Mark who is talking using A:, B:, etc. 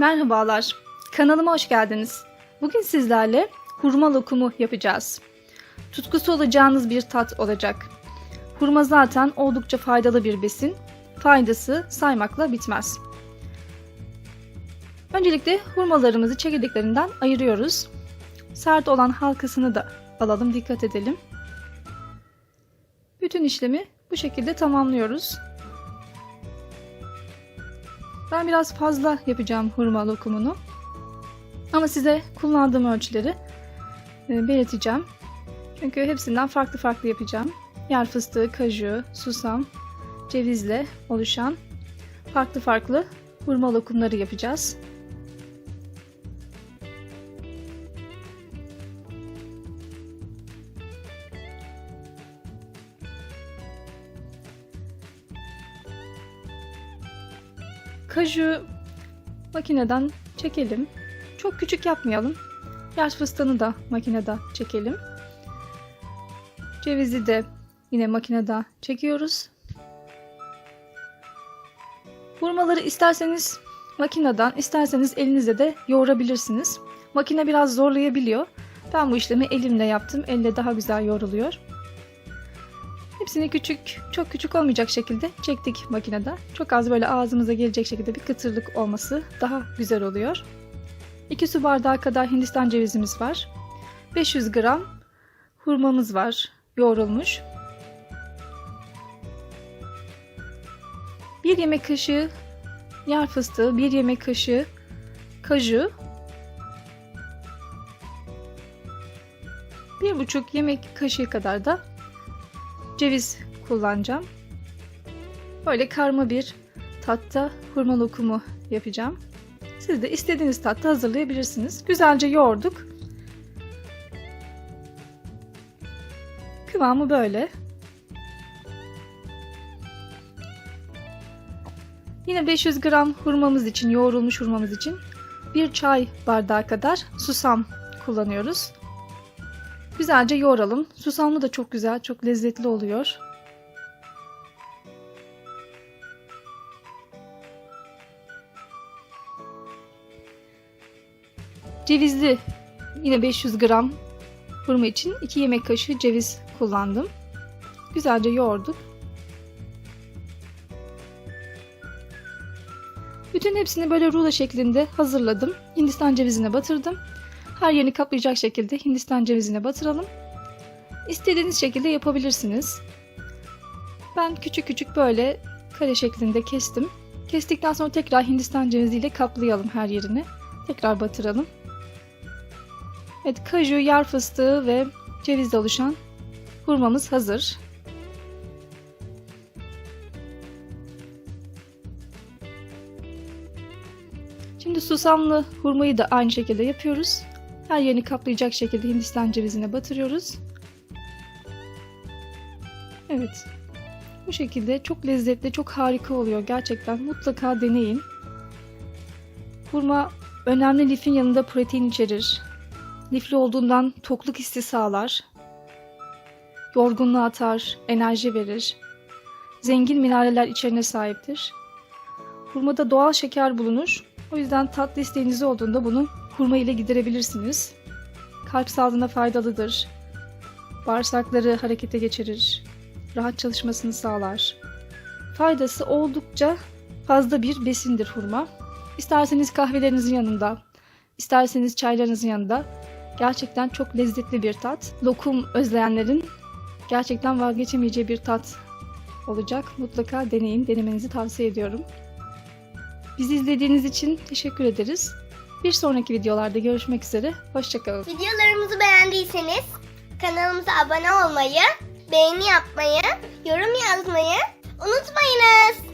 A: Merhabalar, kanalıma hoş geldiniz. Bugün sizlerle hurma lokumu yapacağız. Tutkusu olacağınız bir tat olacak. Hurma zaten oldukça faydalı bir besin. Faydası saymakla bitmez. Öncelikle hurmalarımızı çekirdeklerinden ayırıyoruz. Sert olan halkasını da alalım, dikkat edelim. Bütün işlemi bu şekilde tamamlıyoruz. Ben biraz fazla yapacağım hurma lokumunu. Ama size kullandığım ölçüleri e, belirteceğim. Çünkü hepsinden farklı farklı yapacağım. Yer fıstığı, kaju, susam, cevizle oluşan farklı farklı hurma lokumları yapacağız. Kaju makineden çekelim. Çok küçük yapmayalım. Yaş fıstığını da makinede çekelim. Cevizi de yine makinede çekiyoruz. Hurmaları isterseniz makineden, isterseniz elinizle de yoğurabilirsiniz. Makine biraz zorlayabiliyor. Ben bu işlemi elimle yaptım. Elle daha güzel yoğruluyor. Hepsini küçük, çok küçük olmayacak şekilde çektik makinede. Çok az böyle ağzımıza gelecek şekilde bir kıtırlık olması daha güzel oluyor. 2 su bardağı kadar hindistan cevizimiz var. 500 gram hurmamız var yoğrulmuş. 1 yemek kaşığı yer fıstığı, 1 yemek kaşığı kaju, 1,5 yemek kaşığı kadar da ceviz kullanacağım. Böyle karma bir tatta hurma lokumu yapacağım. Siz de istediğiniz tatta hazırlayabilirsiniz. Güzelce yoğurduk. Kıvamı böyle. Yine 500 gram hurmamız için, yoğrulmuş hurmamız için bir çay bardağı kadar susam kullanıyoruz. Güzelce yoğuralım. Susamlı da çok güzel, çok lezzetli oluyor. Cevizli yine 500 gram hurma için 2 yemek kaşığı ceviz kullandım. Güzelce yoğurduk. Bütün hepsini böyle rulo şeklinde hazırladım. Hindistan cevizine batırdım. Her yerini kaplayacak şekilde Hindistan cevizine batıralım. İstediğiniz şekilde yapabilirsiniz. Ben küçük küçük böyle kare şeklinde kestim. Kestikten sonra tekrar Hindistan ceviziyle kaplayalım her yerini. Tekrar batıralım. Evet, kaju, yer fıstığı ve cevizle oluşan hurmamız hazır. Şimdi susamlı hurmayı da aynı şekilde yapıyoruz. Her yerini kaplayacak şekilde Hindistan cevizine batırıyoruz. Evet. Bu şekilde çok lezzetli, çok harika oluyor gerçekten. Mutlaka deneyin. Hurma önemli lifin yanında protein içerir. Lifli olduğundan tokluk hissi sağlar. Yorgunluğu atar, enerji verir. Zengin mineraller içerine sahiptir. Hurmada doğal şeker bulunur. O yüzden tatlı isteğiniz olduğunda bunu hurma ile giderebilirsiniz. Kalp sağlığına faydalıdır. Bağırsakları harekete geçirir. Rahat çalışmasını sağlar. Faydası oldukça fazla bir besindir hurma. İsterseniz kahvelerinizin yanında, isterseniz çaylarınızın yanında gerçekten çok lezzetli bir tat. Lokum özleyenlerin gerçekten vazgeçemeyeceği bir tat olacak. Mutlaka deneyin, denemenizi tavsiye ediyorum. Bizi izlediğiniz için teşekkür ederiz. Bir sonraki videolarda görüşmek üzere. Hoşçakalın.
B: Videolarımızı beğendiyseniz kanalımıza abone olmayı, beğeni yapmayı, yorum yazmayı unutmayınız.